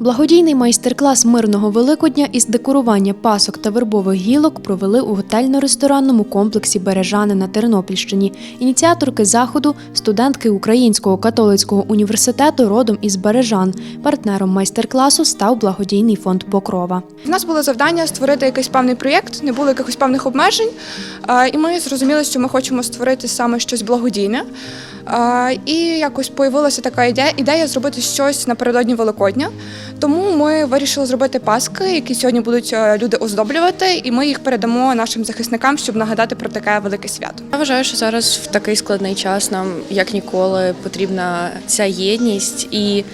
Благодійний майстер-клас мирного Великодня із декорування пасок та вербових гілок провели у готельно-ресторанному комплексі Бережани на Тернопільщині. Ініціаторки заходу студентки Українського католицького університету родом із Бережан. Партнером майстер-класу став благодійний фонд Покрова. У нас було завдання створити якийсь певний проєкт, не було якихось певних обмежень. І ми зрозуміли, що ми хочемо створити саме щось благодійне. І якось появилася така ідея, ідея зробити щось напередодні Великодня. Тому ми вирішили зробити паски, які сьогодні будуть е, люди оздоблювати, і ми їх передамо нашим захисникам, щоб нагадати про таке велике свято. Я вважаю, що зараз в такий складний час нам як ніколи потрібна ця єдність і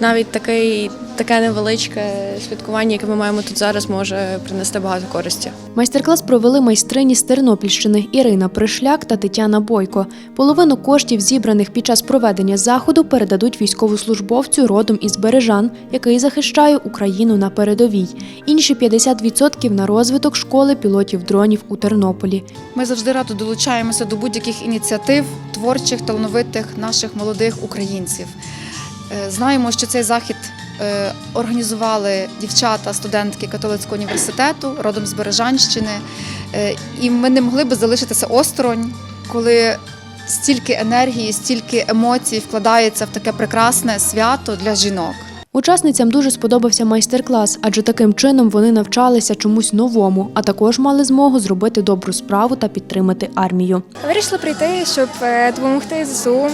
навіть такий, таке невеличке святкування, яке ми маємо тут зараз, може принести багато користі. Майстер-клас провели майстрині з Тернопільщини Ірина Пришляк та Тетяна Бойко. Половину коштів, зібраних під час проведення заходу, передадуть військовослужбовцю родом із Бережан, який захищає Україну на передовій. Інші 50% на розвиток школи пілотів дронів у Тернополі. Ми завжди радо долучаємося до будь-яких ініціатив творчих, талановитих наших молодих українців. Е, Знаємо, що цей захід е, організували дівчата, студентки католицького університету родом з Бережанщини. Е, І ми не могли би залишитися осторонь, коли стільки енергії, стільки емоцій вкладається в таке прекрасне свято для жінок. Учасницям дуже сподобався майстер-клас, адже таким чином вони навчалися чомусь новому, а також мали змогу зробити добру справу та підтримати армію. Вирішила прийти, щоб е, допомогти ЗСУ,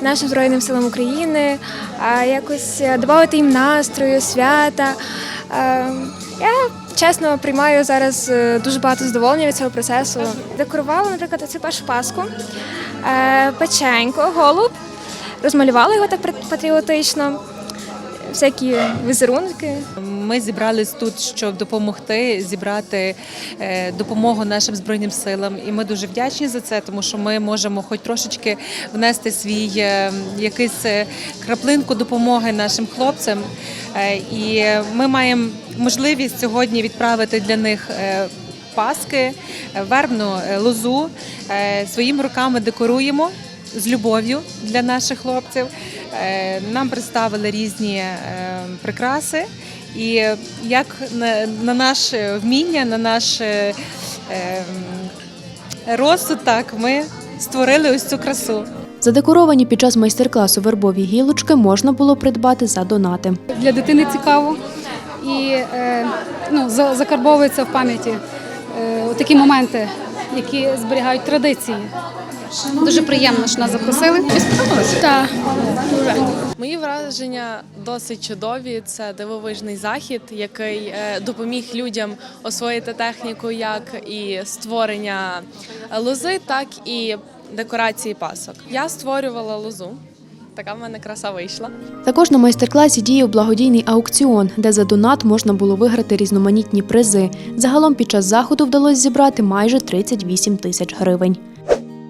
нашим Збройним силам України, а, якось е, додати їм настрою, свята. Е, Я чесно приймаю зараз дуже багато задоволення від цього процесу. Декорувала, наприклад, цю першу паску, печенько, голуб, розмалювала його так патріотично, всякі візерунки. Ми зібрались тут, щоб допомогти зібрати е, допомогу нашим збройним силам, і ми дуже вдячні за це, тому що ми можемо хоч трошечки внести свій е, якийсь е, краплинку допомоги нашим хлопцям. І ми маємо можливість сьогодні відправити для них. Паски, вербну лозу своїми руками декоруємо з любов'ю для наших хлопців. Е, Нам представили різні е, прикраси, і як на, на наше вміння, на наш ем, розсуд, так ми створили ось цю красу. Задекоровані під час майстер-класу вербові гілочки можна було придбати за донати. для дитини цікаво і е, ну, за- закарбовується в пам'яті такі моменти, які зберігають традиції. Дуже приємно, що нас запросили. Так. Мої враження досить чудові. Це дивовижний захід, який е, допоміг людям освоїти техніку як і створення лози, так і декорації пасок. Я створювала лозу. Така в мене краса вийшла. Також на майстер-класі діяв благодійний аукціон, де за донат можна було виграти різноманітні призи. Загалом під час заходу вдалося зібрати майже 38 тисяч гривень.